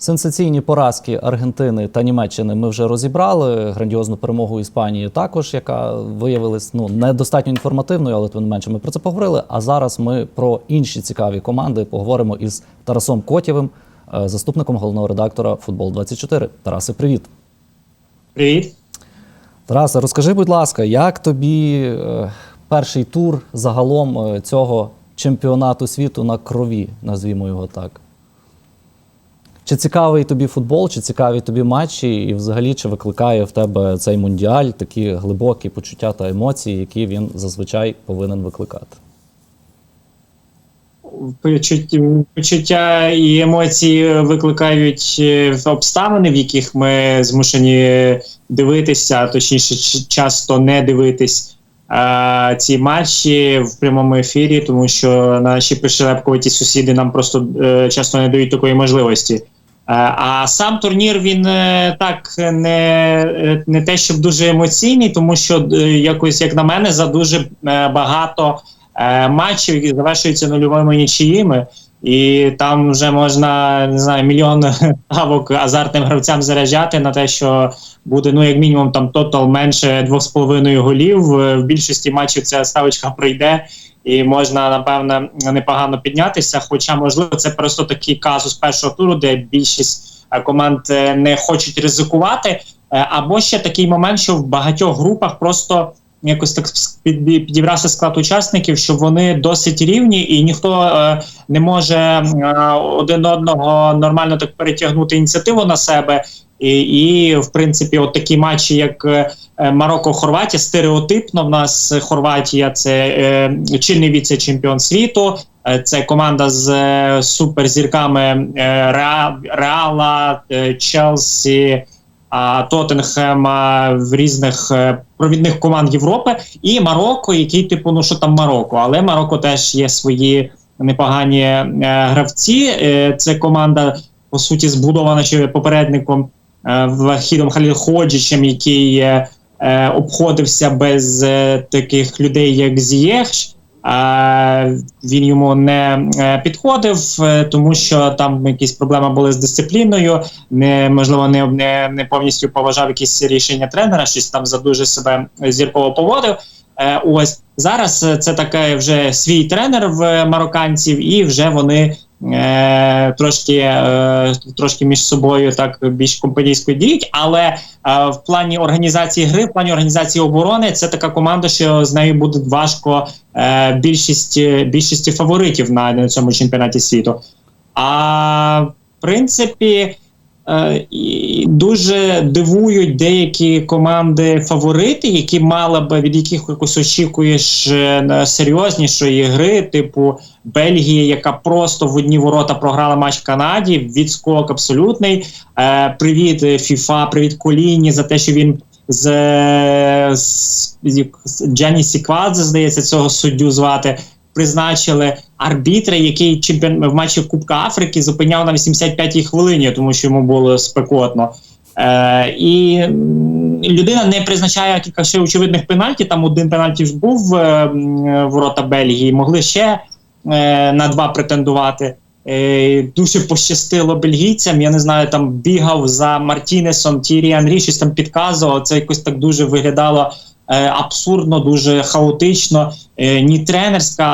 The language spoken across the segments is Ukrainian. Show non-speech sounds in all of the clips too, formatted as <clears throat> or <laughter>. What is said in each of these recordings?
Сенсаційні поразки Аргентини та Німеччини ми вже розібрали. Грандіозну перемогу Іспанії також, яка виявилась ну недостатньо інформативною, але тим не менше ми про це поговорили. А зараз ми про інші цікаві команди поговоримо із Тарасом Котєвим, е, заступником головного редактора Футбол 24 Тарасе, привіт. Привіт. Тарасе, розкажи, будь ласка, як тобі е, перший тур загалом е, цього чемпіонату світу на крові, назвімо його так? Чи цікавий тобі футбол, чи цікаві тобі матчі, і взагалі чи викликає в тебе цей мундіаль такі глибокі почуття та емоції, які він зазвичай повинен викликати? Почуття, і емоції викликають е, обставини, в яких ми змушені дивитися, а точніше, часто не дивитись е, ці матчі в прямому ефірі, тому що наші пришелепкуваті сусіди нам просто е, часто не дають такої можливості. Е, А сам турнір він е, так не, е, не те, щоб дуже емоційний, тому що якось, як на мене, за дуже багато матчів, які завершуються нульовими нічиїми, і там вже можна не знаю, мільйон <laughs> ставок азартним гравцям заряджати на те, що буде ну як мінімум там тотал менше 2,5 голів. В більшості матчів ця ставочка пройде. І можна напевне непогано піднятися. Хоча, можливо, це просто такий казус першого туру, де більшість е, команд е, не хочуть ризикувати. Е, Або ще такий момент, що в багатьох групах просто якось так під- підібрався склад учасників, що вони досить рівні, і ніхто не може один одного нормально так перетягнути ініціативу на себе. І, і в принципі, от такі матчі, як е, Марокко-Хорватія, стереотипно в нас Хорватія це е, чинний віце-чемпіон світу. Е, Це команда з е, суперзірками Реала, Челсі, Тоттенхема в різних провідних команд Європи, і Марокко, який типу, ну що там Марокко, але Марокко теж є свої непогані гравці. Це команда по суті збудована ще попередником Вахідом Халілходжичем, який е, е, обходився без е, таких людей, як Зієх. Е, він йому не е, підходив, е, тому що там якісь проблеми були з дисципліною. Не можливо, не, не, повністю поважав якісь рішення тренера, щось там за дуже себе зірково поводив. Е, ось зараз е, це таке вже свій тренер в марокканців, і вже вони е, трошки, е, трошки між собою так більш компанійсько діють. Але е, в плані організації гри, в плані організації оборони, це така команда, що з нею буде важко е, більшість, більшості фаворитів на, на цьому чемпіонаті світу. А в принципі. Е, дуже дивують деякі команди фаворити, які мали би від яких якось очікуєш е, серйознішої гри, типу Бельгії, яка просто в одні ворота програла матч Канаді. Відскок абсолютний. Е, привіт, е, ФІФА, привіт Коліні за те, що він з, е, з, з Джані Сіквадзе, здається, цього суддю звати. Призначили арбітра, який чемпіон в матчі Кубка Африки зупиняв на 85-й хвилині, тому що йому було спекотно. Е, і людина не призначає кілька ще очевидних пенальті. Там один пенальті ж був е, ворота Бельгії, могли ще е, на два претендувати. Е, дуже пощастило бельгійцям. Я не знаю, там бігав за Мартінесом, Тірі Анрі, щось там підказував. Це якось так дуже виглядало абсурдно, дуже хаотично. Е, ні тренерська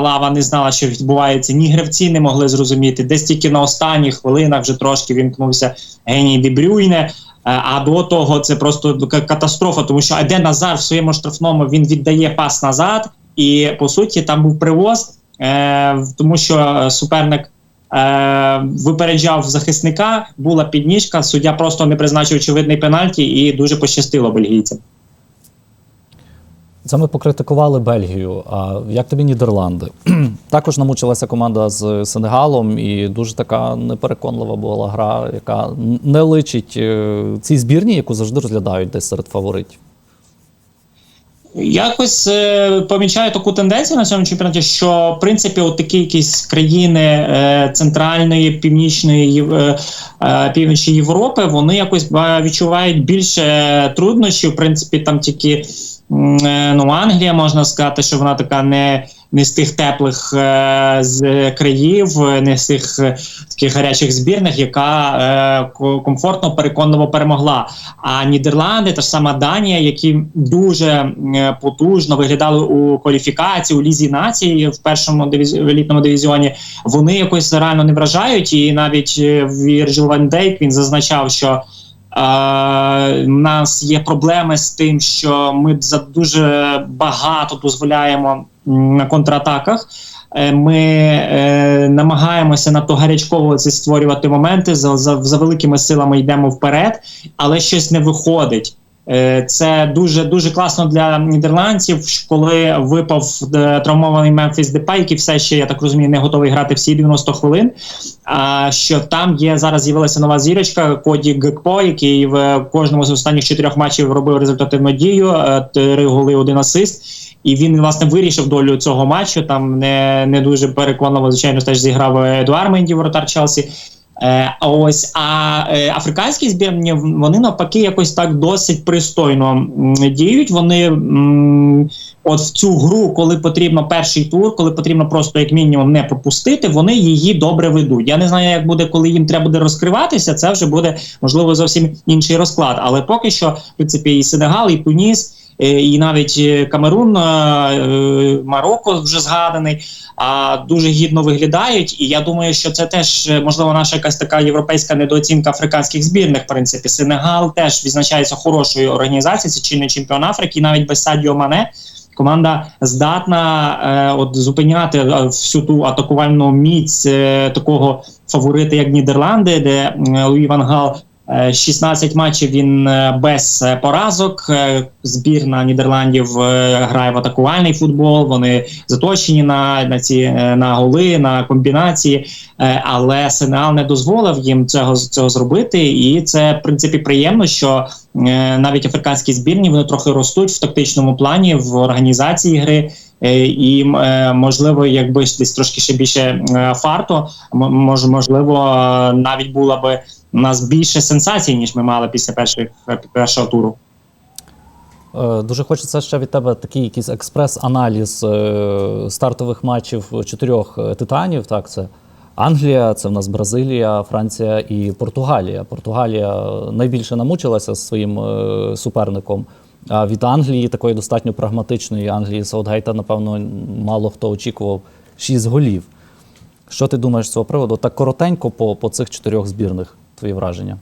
лава не знала, що відбувається, ні гравці не могли зрозуміти. Десь тільки на останніх хвилинах вже трошки вімкнувся геній Дебрюйне. Е, А до того це просто катастрофа, тому що Аден Назар в своєму штрафному він віддає пас назад, і по суті там був привоз, е, тому що суперник е, випереджав захисника, була підніжка, суддя просто не призначив очевидний пенальті, і дуже пощастило бельгійцям. Це ми покритикували Бельгію. А як тобі Нідерланди? <clears throat> Також намучилася команда з Сенегалом, і дуже така непереконлива була гра, яка не личить е, цій збірні, яку завжди розглядають десь серед фаворитів. Якось е, помічаю таку тенденцію на цьому чемпіонаті, що в принципі от такі якісь країни е, центральної, північної е, е, півночі Європи, вони якось відчувають більше труднощів. В принципі, там тільки е, ну, Англія можна сказати, що вона така не не з тих теплих е, з країв, не з тих е, таких гарячих збірних, яка е, комфортно переконливо перемогла. А Нідерланди, та ж сама Данія, які дуже е, потужно виглядали у кваліфікації у лізі нації в першому дивізі... елітному дивізіоні, вони якось реально не вражають. І навіть е, Вірджил Ван Дейк він зазначав, що. Е, У нас є проблеми з тим, що ми за дуже багато дозволяємо на контратаках. Е, Ми е, намагаємося надто гарячково ці створювати моменти. За, за, за великими силами йдемо вперед, але щось не виходить. Е, Це дуже дуже класно для нідерландців, коли випав е, травмований Мемфіс Депай, який все ще я так розумію, не готовий грати всі 90 хвилин. А що там є зараз з'явилася нова зірочка Коді Гекпо, який в кожному з останніх чотирьох матчів робив результативну дію, е, три голи, один асист. І він власне вирішив долю цього матчу. Там не, не дуже переконливо, звичайно, теж зіграв Едуард Менді, воротар Челсі. Е, ось а е, африканські збірні вони навпаки якось так досить пристойно м, діють. Вони м, от в цю гру, коли потрібно перший тур, коли потрібно просто як мінімум не пропустити, вони її добре ведуть. Я не знаю, як буде, коли їм треба буде розкриватися. Це вже буде можливо зовсім інший розклад. Але поки що, в принципі, і Сенегал, і Туніс. Е, І навіть е, Камерун, е, Марокко вже згаданий, а дуже гідно виглядають. І я думаю, що це теж можливо наша якась така європейська недооцінка африканських збірних. В принципі, Сенегал теж відзначається хорошою організацією. Це чинний чемпіон Африки, і навіть без Садіо Мане. Команда здатна е, от зупиняти всю ту атакувальну міць е, такого фаворита, як Нідерланди, де Луї Ван Гал 16 матчів він е, без е, поразок. Е, Збірна Нідерландів грає в атакувальний футбол. Вони заточені на, на ці на голи, на комбінації. Але Сенегал не дозволив їм цього цього зробити, і це в принципі приємно, що навіть африканські збірні вони трохи ростуть в тактичному плані в організації гри. І можливо, якби десь трошки ще більше фарту, мож, можливо, навіть була би у нас більше сенсацій, ніж ми мали після перших, першого туру. Е, Дуже хочеться ще від тебе такий якийсь експрес-аналіз е, стартових матчів чотирьох е, титанів. Так, це Англія, це в нас Бразилія, Франція і Португалія. Португалія найбільше намучилася з своїм суперником. А від Англії, такої достатньо прагматичної Англії Саутгейта, напевно, мало хто очікував 6 голів. Що ти думаєш з цього приводу? Так коротенько по, по цих чотирьох збірних твої враження.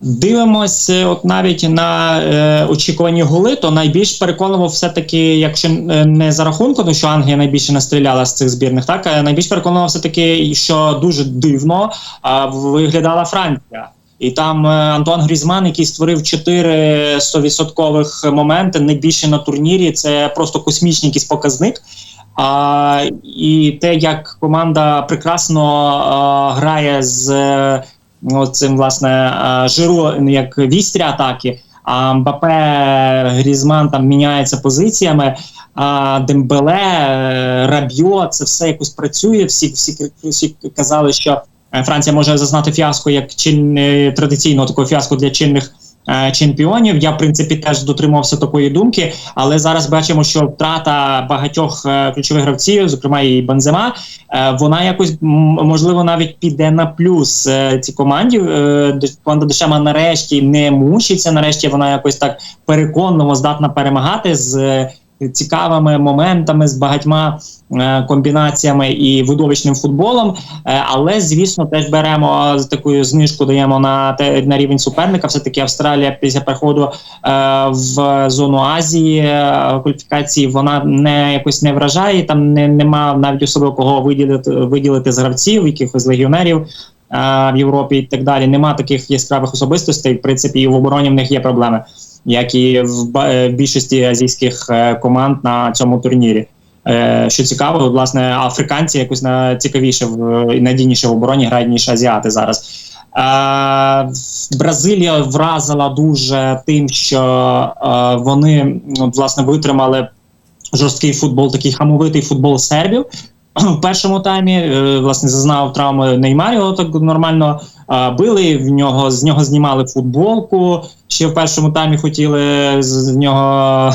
Дивимось, е, от навіть на е, очікувані голи, то найбільш переконливо, все-таки, якщо е, не за рахунком, тому що Англія найбільше настріляла з цих збірних, так найбільш переконливо, все-таки, що дуже дивно е, виглядала Франція. І там е, Антуан Грізман, який створив 4 100% моменти, найбільше на турнірі. Це просто космічний якийсь показник. А, і те, як команда прекрасно а, грає з цим власне жиро як вістря атаки. А Мбапе Грізман там міняється позиціями. А Дембеле, е, Рабьо, це все якось працює. Всі, всі, всі казали, що е, Франція може зазнати фіаско як чин е, традиційного такого фіаско для чинних е, чемпіонів. Я в принципі теж дотримався такої думки, але зараз бачимо, що втрата багатьох е, ключових гравців, зокрема і Бензема, е, вона якось можливо навіть піде на плюс ці команді. Е, Команда Дешема нарешті не мучиться. Нарешті вона якось так переконливо здатна перемагати з. Цікавими моментами з багатьма е, комбінаціями і видовищним футболом, Е, але звісно, теж беремо з такою знижку, даємо на те на рівень суперника. Все таки Австралія після переходу е, в зону Азії е, кваліфікації вона не якось не вражає. Там не нема навіть особливо кого виділити виділити з гравців, якихось легіонерів. е, В Європі і так далі нема таких яскравих особистостей. В принципі, і в обороні в них є проблеми, як і в е, більшості азійських е, команд на цьому турнірі. Е, Що цікаво, власне, африканці якось на цікавіше в надійніше в обороні грають ніж азіати зараз. Бразилія вразила дуже тим, що вони власне витримали жорсткий футбол, такий хамовитий футбол сербів. В першому таймі. Е, власне, зазнав травми Неймар, його так нормально били. В нього з нього знімали футболку. Ще в першому таймі хотіли з нього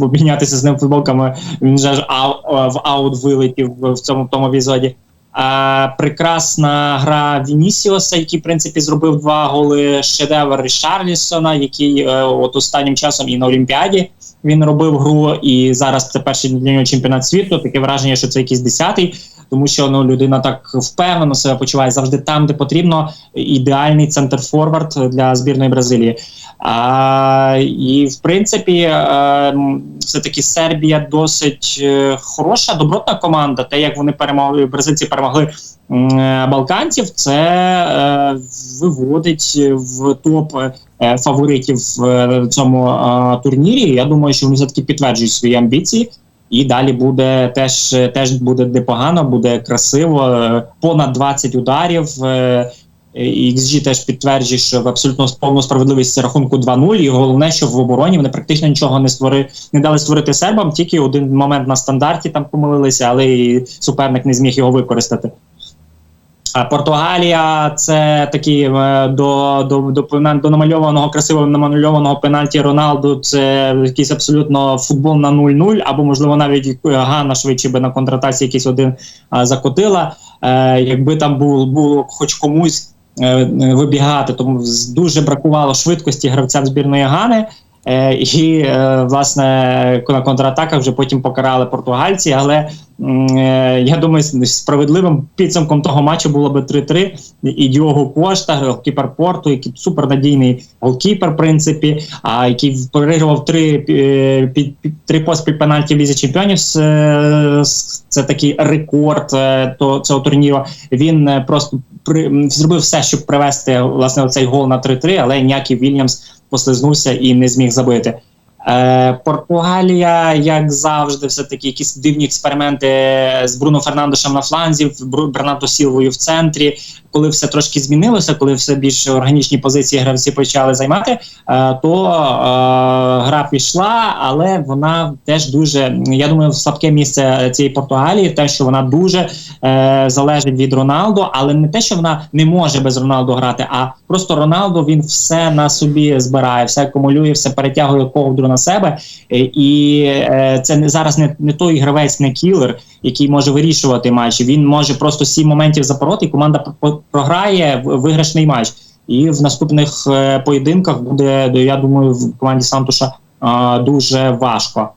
<laughs> обмінятися з ним футболками. Він вже ж ау- в аут вилетів в цьому тому епізоді. А, прекрасна гра Вінісіоса, який в принципі зробив два голи. Шедевр Рішарлісона, який е, от останнім часом і на Олімпіаді він робив гру. І зараз це перший для нього чемпіонат світу. Таке враження, що це якийсь десятий, тому що ну людина так впевнено себе почуває завжди там, де потрібно. Ідеальний центр форвард для збірної Бразилії. А, і в принципі, е, м, все-таки Сербія досить е, хороша, добротна команда. Те, як вони перемогли, бразильці перемогли е, балканців, це е, виводить в топ фаворитів в цьому е, турнірі. Я думаю, що вони все-таки підтверджують свої амбіції. І далі буде теж теж буде непогано, буде красиво. Понад 20 ударів. е, XG теж підтверджує, що в абсолютно повну справедливість рахунку 2-0. І головне, що в обороні вони практично нічого не створили, не дали створити сербам. Тільки один момент на стандарті там помилилися, але і суперник не зміг його використати. А Португалія це такий е, до, до, до, до намальованого красиво намальованого пенальті Роналду. Це якийсь абсолютно футбол на 0-0, або можливо навіть е, Ганна швидше би на контратаці якийсь один а, закотила. Е, якби там був було хоч комусь е, е, вибігати, тому дуже бракувало швидкості гравцям збірної Гани. Е, і е, власне на контратаках вже потім покарали португальці. Але е, я думаю, справедливим підсумком того матчу було би 3-3. І Діого Кошта, голкіпер порту, який супернадійний голкіпер, в принципі, а який переграв три під, три поспіль пенальті в лізі чемпіонів. Це такий рекорд то цього турніру. Він просто при зробив все, щоб привести власне цей гол на 3-3, але ніякий Вільямс послизнувся і не зміг забити. Е, Португалія, як завжди, все таки якісь дивні експерименти з Бруно Фернандешем на фланзі, Бернардо Сілвою в центрі. Коли все трошки змінилося, коли все більш органічні позиції гравці почали займати, е, то е, гра пішла, але вона теж дуже. Я думаю, слабке місце цієї Португалії, те, що вона дуже е, залежить від Роналду, але не те, що вона не може без Роналду грати, а просто Роналду він все на собі збирає, все акумулює, все перетягує ковдру на себе. Е, І е, це не зараз не, не той гравець, не кілер, який може вирішувати матчі. Він може просто сім моментів запороти, і команда програє виграшний матч. І в наступних е, поєдинках буде, я думаю, в команді Сантуша дуже важко.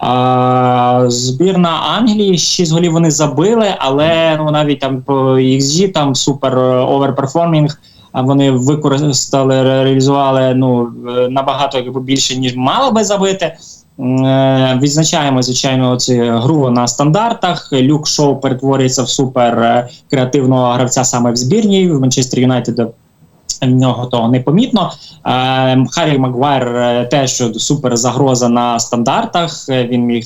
А, збірна Англії 6 голів вони забили, але ну навіть там по XG там супер оверперформінг. А вони використали, реалізували ну е, набагато більше ніж мало би забити. Е, Відзначаємо звичайно цю гру на стандартах. Люк Шоу перетворюється в супер е, креативного гравця саме в збірній в Манчестер Юнайтед. В нього того не помітно. Е, Харрі Магуайр теж супер загроза на стандартах. Він міг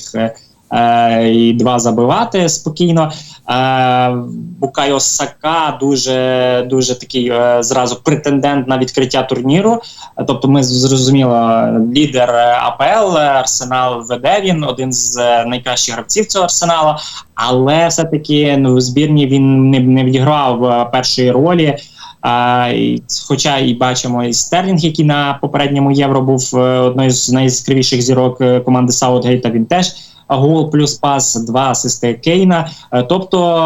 і два забивати спокійно. Е, Букайо Сака дуже дуже такий е, зразу претендент на відкриття турніру. Е, Тобто, ми зрозуміло, лідер е, АПЛ, е, Арсенал веде він один з е, найкращих гравців цього арсенала, але все-таки ну, в збірні він не, не відіграв е, першої ролі. А, і, хоча і бачимо і Стерлінг, який на попередньому євро був е, одною з найяскравіших зірок е, команди Саутгейта, він теж гол плюс пас, два асисти Кейна. Е, Тобто,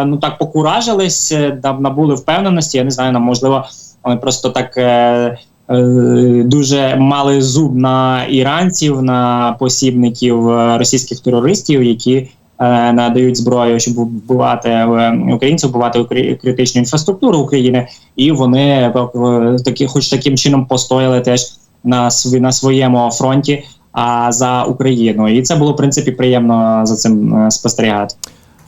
е, ну так покуражились, е, набули впевненості. Я не знаю, нам можливо, вони просто так. Дуже мали зуб на іранців, на посібників російських терористів, які е, надають зброю, щоб вбивати українців, вбивати критичну інфраструктуру України, і вони такі, хоч таким чином постояли теж на на своєму фронті. А за Україну, і це було в принципі приємно за цим е, спостерігати.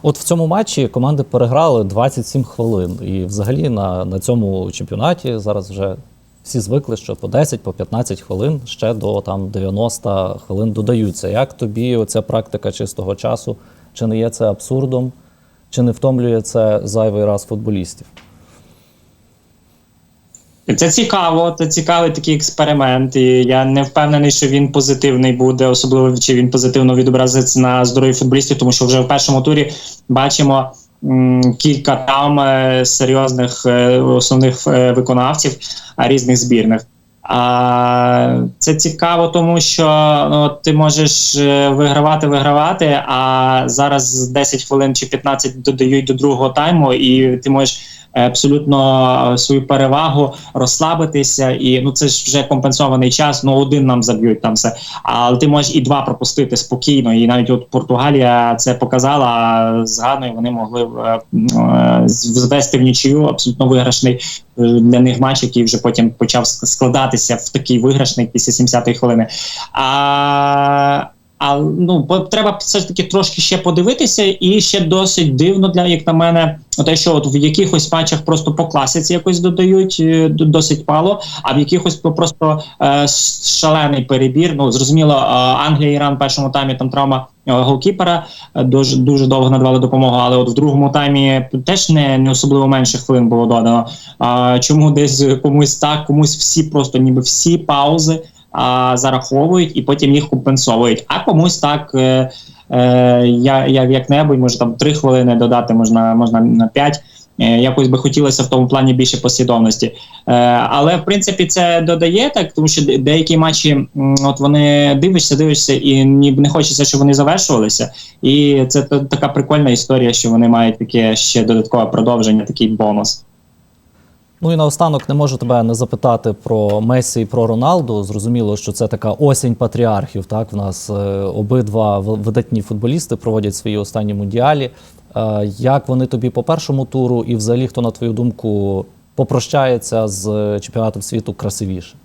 От в цьому матчі команди переграли 27 хвилин. І взагалі на, на цьому чемпіонаті зараз вже всі звикли, що по 10, по 15 хвилин ще до там 90 хвилин додаються. Як тобі оця практика чистого часу? Чи не є це абсурдом, чи не втомлює це зайвий раз футболістів? Це цікаво, це цікавий такий експеримент. І я не впевнений, що він позитивний буде, особливо чи він позитивно відобразиться на здоров'ї футболістів, тому що вже в першому турі бачимо кілька там е, серйозних е, основних е, виконавців різних збірних. А це цікаво, тому що ну, ти можеш е, вигравати, вигравати, а зараз 10 хвилин чи 15 додають до другого тайму, і ти можеш е, абсолютно е, свою перевагу розслабитися. І ну це ж вже компенсований час. Ну один нам заб'ють там все. Але ти можеш і два пропустити спокійно. І навіть от Португалія це показала. З Ганою вони могли е, е, звести в нічию абсолютно виграшний для них матч, який вже потім почав складатися в такий виграшний після 70-ї хвилини. А, а ну треба все ж таки трошки ще подивитися, і ще досить дивно для як на мене, те, що от в якихось матчах просто по класиці якось додають е, досить мало, а в якихось просто е, шалений перебір. Ну зрозуміло, е, Англія, Іран в першому таймі там травма е, голкіпера дуже дуже довго надавали допомогу, але от в другому таймі теж не, не особливо менше хвилин було додано. А чому десь комусь так, комусь всі просто ніби всі паузи а, зараховують і потім їх компенсовують. А комусь так. Е, е, я, я як-небудь, може там три хвилини додати, можна, можна на п'ять. Е, Якось би хотілося в тому плані більше послідовності. Е, але в принципі це додає так, тому що деякі матчі, от вони дивишся, дивишся, і ніби не хочеться, щоб вони завершувалися. І це така прикольна історія, що вони мають таке ще додаткове продовження, такий бонус. Ну і наостанок не можу тебе не запитати про Месі і про Роналду. Зрозуміло, що це така осінь патріархів. Так, в нас е, обидва видатні футболісти проводять свої останні мундіалі. Е, як вони тобі по першому туру, і взагалі хто на твою думку попрощається з чемпіонатом світу красивіше?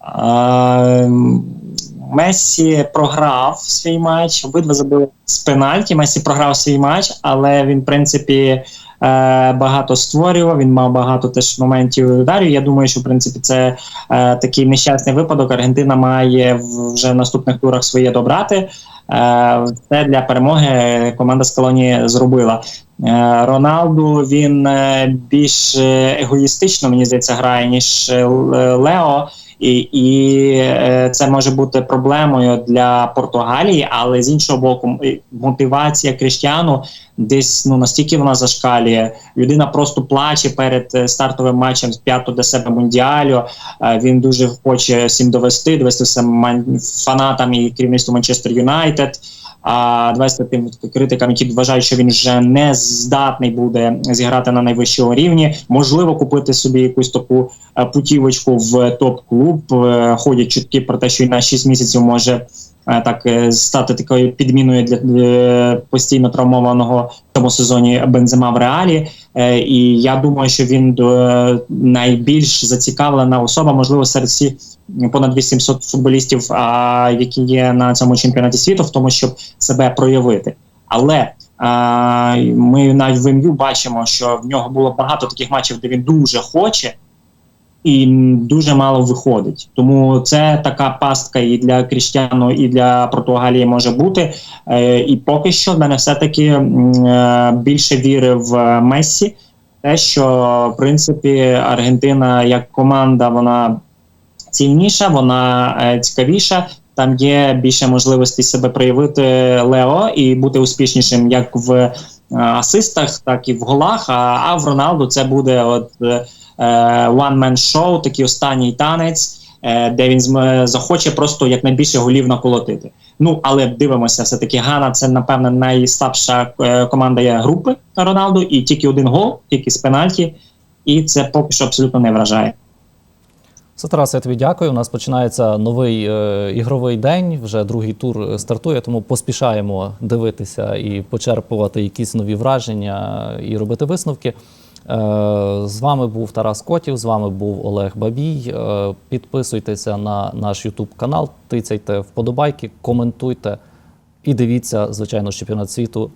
А, Месі програв свій матч. Обидва забили з пенальті. Месі програв свій матч, але він, в принципі, е, багато створював. Він мав багато теж моментів ударів. Я думаю, що в принципі це е, такий нещасний випадок. Аргентина має вже в наступних турах своє добрати. Е, Це для перемоги команда з колонії зробила. Е, Роналду він е, більш е, егоїстично, мені здається, грає, ніж е, Лео. І, і е, це може бути проблемою для Португалії, але з іншого боку, мотивація Кріштіану десь ну настільки вона зашкалює. Людина просто плаче перед е, стартовим матчем з п'ятого для себе мундіалю. Е, Він дуже хоче всім довести, довести все ман- фанатам і керівництву Манчестер Юнайтед. А довести тим критикам, які вважають, що він вже не здатний буде зіграти на найвищому рівні. Можливо, купити собі якусь таку е, путівочку в топ-клуб. Е, Ходять чутки про те, що й на 6 місяців може так е, стати такою підміною для е, постійно травмованого в цьому сезоні Бензема в реалі. Е, І я думаю, що він е, найбільш зацікавлена особа, можливо, серед всіх понад 800 футболістів, які є на цьому чемпіонаті світу, в тому, щоб себе проявити. Але ми навіть в МЮ бачимо, що в нього було багато таких матчів, де він дуже хоче. І дуже мало виходить, тому це така пастка і для Кріштіану, і для Португалії може бути. Е, і поки що в мене все-таки е, більше віри в Мессі. Те, що в принципі Аргентина як команда, вона цільніша, вона е, цікавіша. Там є більше можливостей себе проявити Лео і бути успішнішим як в е, асистах, так і в голах. А, а в Роналду це буде от е, one-man show, такий останній танець, е, де він захоче просто якнайбільше голів наколотити. Ну але дивимося, все таки Гана це напевно найслабша е, команда групи Роналду, і тільки один гол, тільки з пенальті, і це поки що абсолютно не вражає. Все, Тарас, я тобі дякую. У нас починається новий е, ігровий день. Вже другий тур е, стартує, тому поспішаємо дивитися і почерпувати якісь нові враження і робити висновки. Е, з вами був Тарас Котів, з вами був Олег Бабій. Е, підписуйтеся на наш YouTube канал, тицяйте вподобайки, коментуйте і дивіться, звичайно, чемпіонат світу